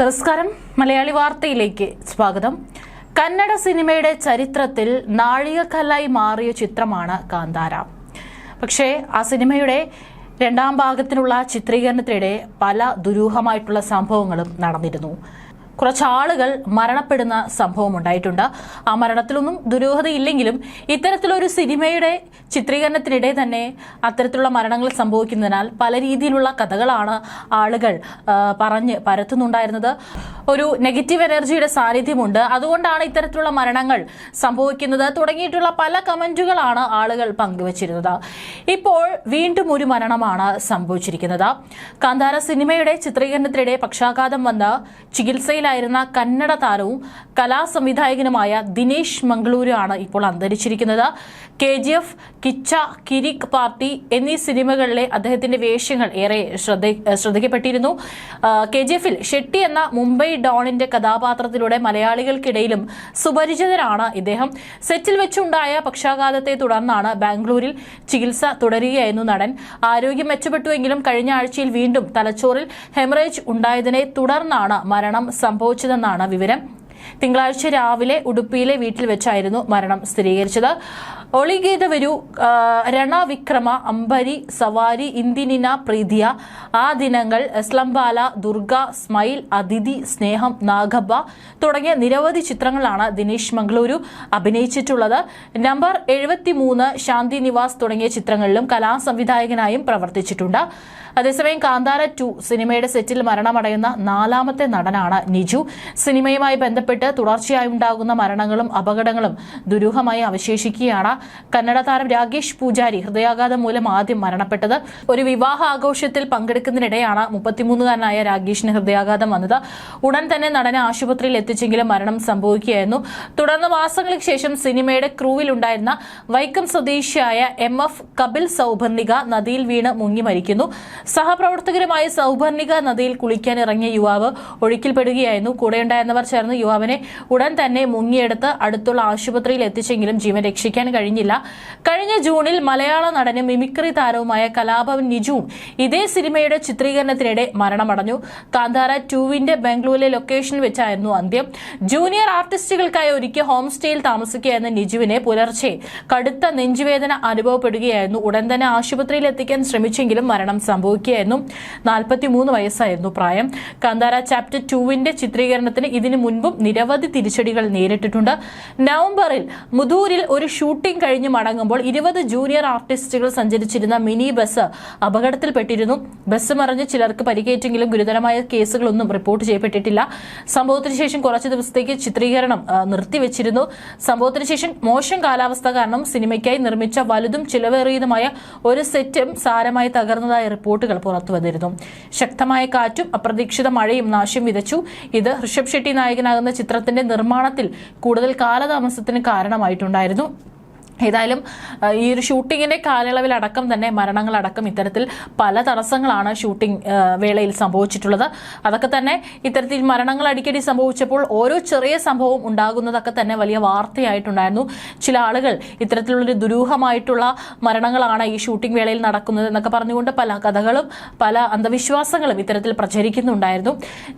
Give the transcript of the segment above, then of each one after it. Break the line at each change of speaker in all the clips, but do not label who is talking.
നമസ്കാരം. മലയാളി വാർത്തയിലേക്ക് സ്വാഗതം. കന്നഡ സിനിമയുടെ ചരിത്രത്തിൽ നാഴികക്കല്ലായി മാറിയ ചിത്രമാണ് കാന്താര. പക്ഷേ ആ സിനിമയുടെ രണ്ടാം ഭാഗത്തിനുള്ള ചിത്രീകരണത്തിനിടെ പല ദുരൂഹമായിട്ടുള്ള സംഭവങ്ങളും നടന്നിരുന്നു. കുറച്ചാളുകൾ മരണപ്പെടുന്ന സംഭവം ഉണ്ടായിട്ടുണ്ട്. ആ മരണത്തിലൊന്നും ദുരൂഹതയില്ലെങ്കിലും ഇത്തരത്തിലൊരു സിനിമയുടെ ചിത്രീകരണത്തിനിടെ തന്നെ അത്തരത്തിലുള്ള മരണങ്ങൾ സംഭവിക്കുന്നതിനാൽ പല രീതിയിലുള്ള കഥകളാണ് ആളുകൾ പറഞ്ഞ് പരത്തുന്നുണ്ടായിരുന്നത്. ഒരു നെഗറ്റീവ് എനർജിയുടെ സാന്നിധ്യമുണ്ട്. അതുകൊണ്ടാണ് ഇത്തരത്തിലുള്ള മരണങ്ങൾ സംഭവിക്കുന്നത്. തുടങ്ങിയിട്ടുള്ള പല കമന്റുകളാണ് ആളുകൾ പങ്കുവച്ചിരുന്നത്. ഇപ്പോൾ വീണ്ടും ഒരു മരണമാണ് സംഭവിച്ചിരിക്കുന്നത്. കാന്താര സിനിമയുടെ ചിത്രീകരണത്തിനിടെ പക്ഷാഘാതം വന്ന് ചികിത്സയിലായിരുന്ന കന്നഡ താരവും കലാസംവിധായകനുമായ ദിനേശ് മംഗളൂരു ആണ് ഇപ്പോൾ അന്തരിച്ചിരിക്കുന്നത്. K G F Kichcha Kirik party എന്നീ സിനിമകളിലെ അദ്ദേഹത്തിന്റെ വേഷങ്ങൾ ഏറെ ശ്രദ്ധ ശ്രദ്ധിക്കപ്പെട്ടിരുന്നു. കെ ജി എഫിൽ ഷെട്ടി എന്ന മുംബൈ ഡോണിന്റെ കഥാപാത്രത്തിലൂടെ മലയാളികൾക്കിടയിലും സുപരിചിതരാണ് ഇദ്ദേഹം. സെറ്റിൽ വെച്ചുണ്ടായ പക്ഷാഘാതത്തെ തുടർന്നാണ് ബാംഗ്ലൂരിൽ ചികിത്സ തുടരുകയായിരുന്നു നടൻ. ആരോഗ്യം മെച്ചപ്പെട്ടുവെങ്കിലും കഴിഞ്ഞ ആഴ്ചയിൽ വീണ്ടും തലച്ചോറിൽ ഹെമറേജ് ഉണ്ടായതിനെ തുടർന്നാണ് മരണം സംഭവിച്ചതെന്നാണ് വിവരം. തിങ്കളാഴ്ച രാവിലെ ഉടുപ്പിയിലെ വീട്ടിൽ വെച്ചായിരുന്നു മരണം സ്ഥിരീകരിച്ചത്. ഒളിഗീത വരൂ രണ രണവിക്രമ അംബരി സവാരി ഇന്ദിനിന പ്രീതിയ ആ ദിനങ്ങൾ സ്ലംബാല ദുർഗ സ്മൈൽ അതിഥി സ്നേഹം നാഗബ തുടങ്ങിയ നിരവധി ചിത്രങ്ങളാണ് ദിനേശ് മംഗളൂരു അഭിനയിച്ചിട്ടുള്ളത്. നമ്പർ എഴുപത്തിമൂന്ന് ശാന്തി നിവാസ് തുടങ്ങിയ ചിത്രങ്ങളിലും കലാസംവിധായകനായും പ്രവർത്തിച്ചിട്ടുണ്ട്. അതേസമയം കാന്താര ടു സിനിമയുടെ സെറ്റിൽ മരണമടയുന്ന നാലാമത്തെ നടനാണ് നിജു. സിനിമയുമായി ബന്ധപ്പെട്ട് തുടർച്ചയായി ഉണ്ടാകുന്ന മരണങ്ങളും അപകടങ്ങളും ദുരൂഹമായി അവശേഷിക്കുകയാണ്. കന്നഡ താരം രാകേഷ് പൂജാരി ഹൃദയാഘാതം മൂലം ആദ്യം മരണപ്പെട്ടത് ഒരു വിവാഹ ആഘോഷത്തിൽ പങ്കെടുക്കുന്നതിനിടെയാണ് മുപ്പത്തിമൂന്നുകാരനായ രാകേഷിന് ഹൃദയാഘാതം വന്നത്. ഉടൻ തന്നെ നടനെ ആശുപത്രിയിൽ എത്തിച്ചെങ്കിലും മരണം സംഭവിക്കുകയായിരുന്നു. തുടർന്ന് മാസങ്ങൾക്ക് ശേഷം സിനിമയുടെ ക്രൂവിൽ ഉണ്ടായിരുന്ന വൈക്കം സ്വദേശിയായ എം എഫ് കപിൽ സൗഭർണിക നദിയിൽ വീണ് മുങ്ങി മരിക്കുന്നു. സഹപ്രവർത്തകരുമായി സൗഭർണിക നദിയിൽ കുളിക്കാൻ ഇറങ്ങിയ യുവാവ് ഒഴുക്കിൽപ്പെടുകയായിരുന്നു. കൂടെയുണ്ടായിരുന്നവർ ചേർന്ന് യുവാവിനെ ഉടൻ തന്നെ മുങ്ങിയെടുത്ത് അടുത്തുള്ള ആശുപത്രിയിൽ എത്തിച്ചെങ്കിലും ജീവൻ രക്ഷിക്കാൻ കഴിഞ്ഞില്ല. കഴിഞ്ഞ ജൂണിൽ മലയാള നടനും മിമിക്രി താരവുമായ കലാഭവൻ നിജുവും ഇതേ സിനിമയുടെ ചിത്രീകരണത്തിനിടെ മരണമടഞ്ഞു. കാന്താര ടൂവിന്റെ ബംഗളൂരിലെ ലൊക്കേഷനിൽ വെച്ചായിരുന്നു അന്ത്യം. ജൂനിയർ ആർട്ടിസ്റ്റുകൾക്കായി ഒരുക്കിയ ഹോം സ്റ്റേയിൽ താമസിക്കുകയായിരുന്ന നിജുവിനെ പുലർച്ചെ കടുത്ത നെഞ്ചുവേദന അനുഭവപ്പെടുകയായിരുന്നു. ഉടൻ തന്നെ ആശുപത്രിയിൽ എത്തിക്കാൻ ശ്രമിച്ചെങ്കിലും മരണം സംഭവിക്കുകയായിരുന്നു. നാൽപ്പത്തിമൂന്ന് വയസ്സായിരുന്നു പ്രായം. കാന്താര ചാപ്റ്റർ ടൂവിന്റെ ചിത്രീകരണത്തിന് ഇതിനു മുൻപും നിരവധി തിരിച്ചടികൾ നേരിട്ടിട്ടുണ്ട്. നവംബറിൽ മുതൂരിൽ ഒരു ഷൂട്ടിംഗ് കഴിഞ്ഞ് മടങ്ങുമ്പോൾ ഇരുപത് ജൂനിയർ ആർട്ടിസ്റ്റുകൾ സഞ്ചരിച്ചിരുന്ന മിനി ബസ് അപകടത്തിൽപ്പെട്ടിരുന്നു. ബസ് മറിഞ്ഞ് ചിലർക്ക് പരിക്കേറ്റെങ്കിലും ഗുരുതരമായ കേസുകളൊന്നും റിപ്പോർട്ട് ചെയ്യപ്പെട്ടിട്ടില്ല. സംഭവത്തിന് ശേഷം കുറച്ച് ദിവസത്തേക്ക് ചിത്രീകരണം നിർത്തിവെച്ചിരുന്നു. സംഭവത്തിന് ശേഷം മോശം കാലാവസ്ഥ കാരണം സിനിമയ്ക്കായി നിർമ്മിച്ച വലുതും ചിലവേറിയതുമായ ഒരു സെറ്റും സാരമായി തകർന്നതായ റിപ്പോർട്ടുകൾ പുറത്തുവന്നിരുന്നു ശക്തമായ കാറ്റും അപ്രതീക്ഷിത മഴയും നാശം വിതച്ചു. ഇത് ഋഷഭ് ഷെട്ടി നായകനാകുന്ന ചിത്രത്തിന്റെ നിർമ്മാണത്തിൽ കൂടുതൽ കാലതാമസത്തിന് കാരണമായിട്ടുണ്ടായിരുന്നു. ഏതായാലും ഈ ഒരു ഷൂട്ടിങ്ങിന്റെ കാലയളവിലടക്കം തന്നെ മരണങ്ങളടക്കം ഇത്തരത്തിൽ പല തടസ്സങ്ങളാണ് ഷൂട്ടിംഗ് വേളയിൽ സംഭവിച്ചിട്ടുള്ളത്. അതൊക്കെ തന്നെ ഇത്തരത്തിൽ മരണങ്ങൾ അടിക്കടി സംഭവിച്ചപ്പോൾ ഓരോ ചെറിയ സംഭവം ഉണ്ടാകുന്നതൊക്കെ തന്നെ വലിയ വാർത്തയായിട്ടുണ്ടായിരുന്നു. ചില ആളുകൾ ഇത്തരത്തിലുള്ളൊരു ദുരൂഹമായിട്ടുള്ള മരണങ്ങളാണ് ഈ ഷൂട്ടിംഗ് വേളയിൽ നടക്കുന്നത് എന്നൊക്കെ പറഞ്ഞുകൊണ്ട് പല കഥകളും പല അന്ധവിശ്വാസങ്ങളും ഇത്തരത്തിൽ പ്രചരിക്കുന്നുണ്ടായിരുന്നു.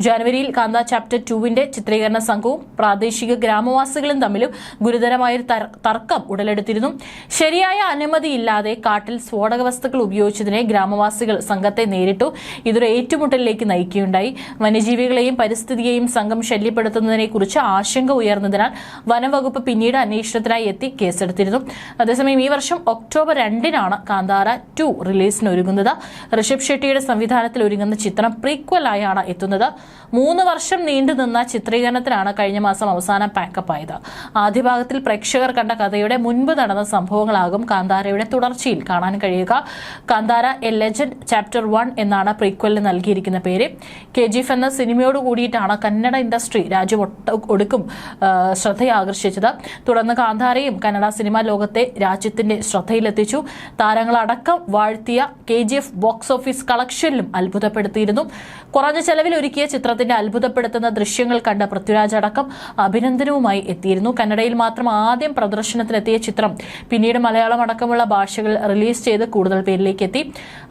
ജനുവരിയിൽ കാന്ത ചാപ്റ്റർ ടുവിന്റെ ചിത്രീകരണ സംഘവും പ്രാദേശിക ഗ്രാമവാസികളും തമ്മിലും ഗുരുതരമായൊരു തർക്കം തർക്കം ഉടലെടുത്തിരുന്നു ശരിയായ അനുമതിയില്ലാതെ കാട്ടിൽ സ്ഫോടക വസ്തുക്കൾ ഉപയോഗിച്ചതിനെ ഗ്രാമവാസികൾ സംഘത്തെ നേരിട്ടു ഇതൊരു ഏറ്റുമുട്ടലിലേക്ക് നയിക്കുകയുണ്ടായി. വന്യജീവികളെയും പരിസ്ഥിതിയെയും സംഘം ശല്യപ്പെടുത്തുന്നതിനെ കുറിച്ച് ആശങ്ക ഉയർന്നതിനാൽ വനംവകുപ്പ് പിന്നീട് അന്വേഷണത്തിനായി എത്തി കേസെടുത്തിരുന്നു. അതേസമയം ഈ വർഷം ഒക്ടോബർ രണ്ടിനാണ് കാന്താര ടു റിലീസിന് ഒരുങ്ങുന്നത് ഋഷഭ് ഷെട്ടിയുടെ സംവിധാനത്തിൽ ഒരുങ്ങുന്ന ചിത്രം പ്രീക്വലായാണ് എത്തുന്നത്. മൂന്ന് വർഷം നീണ്ടുനിന്ന ചിത്രീകരണത്തിനാണ് കഴിഞ്ഞ മാസം അവസാനം പാക്കപ്പ് ആയത് ആദ്യ ഭാഗത്തിൽ പ്രേക്ഷകർ കണ്ട കഥയുടെ മുൻപ് നടന്ന സംഭവങ്ങളാകും കാന്താരയുടെ തുടർച്ചയിൽ കാണാൻ കഴിയുക. Kantara a legend chapter one എന്നാണ് പ്രീക്വലിന് നൽകിയിരിക്കുന്ന പേര്. കെ ജി എഫ് എന്ന സിനിമയോട് കൂടിയിട്ടാണ് കന്നഡ ഇൻഡസ്ട്രി രാജ്യം ഒടുക്കും ശ്രദ്ധയാകർഷിച്ചത്. തുടർന്ന് കാന്താരയും കന്നഡ സിനിമാ ലോകത്തെ രാജ്യത്തിന്റെ ശ്രദ്ധയിലെത്തിച്ചു. താരങ്ങളടക്കം വാഴ്ത്തിയ K G F box office കളക്ഷനിലും അത്ഭുതപ്പെടുത്തിയിരുന്നു. കുറഞ്ഞ ചെലവിൽ ഒരുക്കിയ ചിത്രത്തിന്റെ അത്ഭുതപ്പെടുത്തുന്ന ദൃശ്യങ്ങൾ കണ്ട പൃഥ്വിരാജ് അടക്കം അഭിനന്ദനവുമായി എത്തിയിരുന്നു. കന്നഡയിൽ മാത്രം ആദ്യം പ്രദർശനത്തിനെത്തിയ ചിത്രം ചിത്രം പിന്നീട് മലയാളം അടക്കമുള്ള ഭാഷകൾ റിലീസ് ചെയ്ത് കൂടുതൽ പേരിലേക്ക് എത്തി.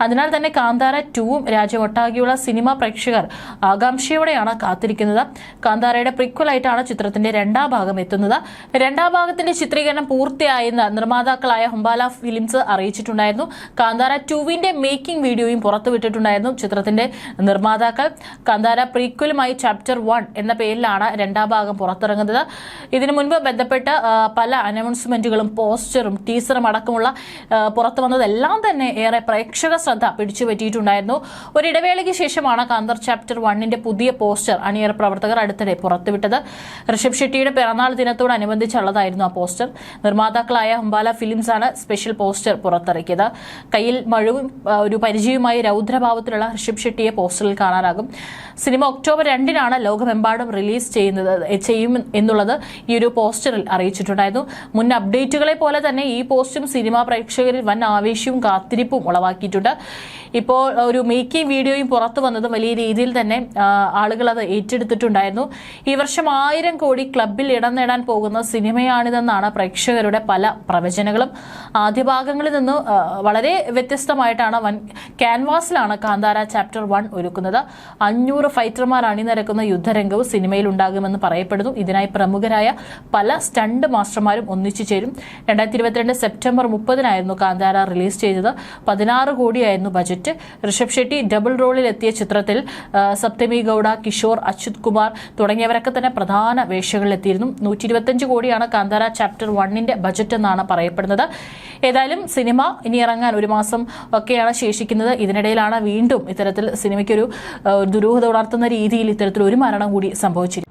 അതിനാൽ തന്നെ കാന്താര ടൂവും രാജ്യമൊട്ടാകെയുള്ള സിനിമാ പ്രേക്ഷകർ ആകാംക്ഷയോടെയാണ് കാത്തിരിക്കുന്നത്. കാന്താരയുടെ പ്രിക്വലായിട്ടാണ് ചിത്രത്തിന്റെ രണ്ടാം ഭാഗം എത്തുന്നത്. രണ്ടാം ഭാഗത്തിന്റെ ചിത്രീകരണം പൂർത്തിയായെന്ന് നിർമ്മാതാക്കളായ ഹുംബാല ഫിലിംസ് അറിയിച്ചിട്ടുണ്ടായിരുന്നു. കാന്താര ടൂവിന്റെ മേക്കിംഗ് വീഡിയോയും പുറത്തുവിട്ടിട്ടുണ്ടായിരുന്നു ചിത്രത്തിന്റെ നിർമ്മാതാക്കൾ. കാന്താര പ്രീക്വലുമായി ചാപ്റ്റർ വൺ എന്ന പേരിലാണ് രണ്ടാം ഭാഗം പുറത്തിറങ്ങുന്നത്. ഇതിനു മുൻപ് ബന്ധപ്പെട്ട പല അനൗൺസ്മെന്റുകളും പോസ്റ്ററും ടീസറും അടക്കമുള്ള പുറത്തു വന്നതെല്ലാം തന്നെ ഏറെ പ്രേക്ഷക ശ്രദ്ധ പിടിച്ചുപറ്റിയിട്ടുണ്ടായിരുന്നു. ഒരിടവേളയ്ക്ക് ശേഷമാണ് കാന്തർ ചാപ്റ്റർ വണ്ണിന്റെ പുതിയ പോസ്റ്റർ അണിയറ പ്രവർത്തകർ അടുത്തിടെ പുറത്തുവിട്ടത്. ഋഷഭ് ഷെട്ടിയുടെ പിറന്നാൾ ദിനത്തോടനുബന്ധിച്ചുള്ളതായിരുന്നു ആ പോസ്റ്റർ. നിർമ്മാതാക്കളായ ഹുംബാല ഫിലിംസ് ആണ് സ്പെഷ്യൽ പോസ്റ്റർ പുറത്തിറക്കിയത്. കയ്യിൽ മഴവും ഒരു പരിചയവുമായി രൗദ്രഭാവത്തിലുള്ള ഋഷഭ് ഷെട്ടിയെ പോസ്റ്ററിൽ കാണാനാകും. സിനിമ ഒക്ടോബർ രണ്ടിനാണ് ലോകമെമ്പാടും റിലീസ് ചെയ്യുന്നത് ചെയ്യും എന്നുള്ളത് ഈ ഒരു പോസ്റ്ററിൽ അറിയിച്ചിട്ടുണ്ടായിരുന്നു. മുൻ അപ്ഡേറ്റുകളെ പോലെ തന്നെ ഈ പോസ്റ്റും സിനിമാ പ്രേക്ഷകരിൽ വൻ ആവേശവും കാത്തിരിപ്പും ഉളവാക്കിയിട്ടുണ്ട്. ഇപ്പോൾ ഒരു മേക്കിംഗ് വീഡിയോയും പുറത്തു വന്നതും വലിയ രീതിയിൽ തന്നെ ആളുകൾ അത് ഏറ്റെടുത്തിട്ടുണ്ടായിരുന്നു. ഈ വർഷം ആയിരം കോടി ക്ലബിൽ ഇടം നേടാൻ പോകുന്ന സിനിമയാണിതെന്നാണ് പ്രേക്ഷകരുടെ പല പ്രവചനങ്ങളും. ആദ്യ ഭാഗങ്ങളിൽ നിന്ന് വളരെ വ്യത്യസ്തമായിട്ടാണ് വൻ ക്യാൻവാസിലാണ് കാന്താര ചാപ്റ്റർ വൺ ഒരുക്കുന്നത്. അഞ്ഞൂറ് ഫൈറ്റർമാർ അണിനിരക്കുന്ന യുദ്ധരംഗവും സിനിമയിൽ ഉണ്ടാകുമെന്ന് പറയപ്പെടുന്നു. ഇതിനായി പ്രമുഖരായ പല സ്റ്റണ്ട് മാസ്റ്റർമാരും ഒന്നിച്ചു ചേരും. രണ്ടായിരത്തി ഇരുപത്തിരണ്ട് സെപ്റ്റംബർ മുപ്പതിനായിരുന്നു കാന്താര റിലീസ് ചെയ്തത്. പതിനാറ് കോടിയായിരുന്നു ബജറ്റ്. ഋഷഭ് ഷെട്ടി ഡബിൾ റോളിൽ എത്തിയ ചിത്രത്തിൽ സപ്തമി ഗൌഡ കിഷോർ അച്യുത് കുമാർ തുടങ്ങിയവരൊക്കെ തന്നെ പ്രധാന വേഷങ്ങളിലെത്തിയിരുന്നു. നൂറ്റി ഇരുപത്തഞ്ച് കോടിയാണ് കാന്താര ചാപ്റ്റർ വണ്ണിന്റെ ബജറ്റ് എന്നാണ് പറയപ്പെടുന്നത്. ഏതായാലും സിനിമ ഇനി ഇറങ്ങാൻ ഒരു മാസം ഒക്കെയാണ് ശേഷിക്കുന്നത്. ഇതിനിടയിലാണ് വീണ്ടും ഇത്തരത്തിൽ സിനിമയ്ക്കൊരു ദുരൂഹത ഉണർത്തുന്ന രീതിയിൽ ഇത്തരത്തിൽ ഒരു മരണം കൂടി സംഭവിച്ചിരിക്കുന്നത്.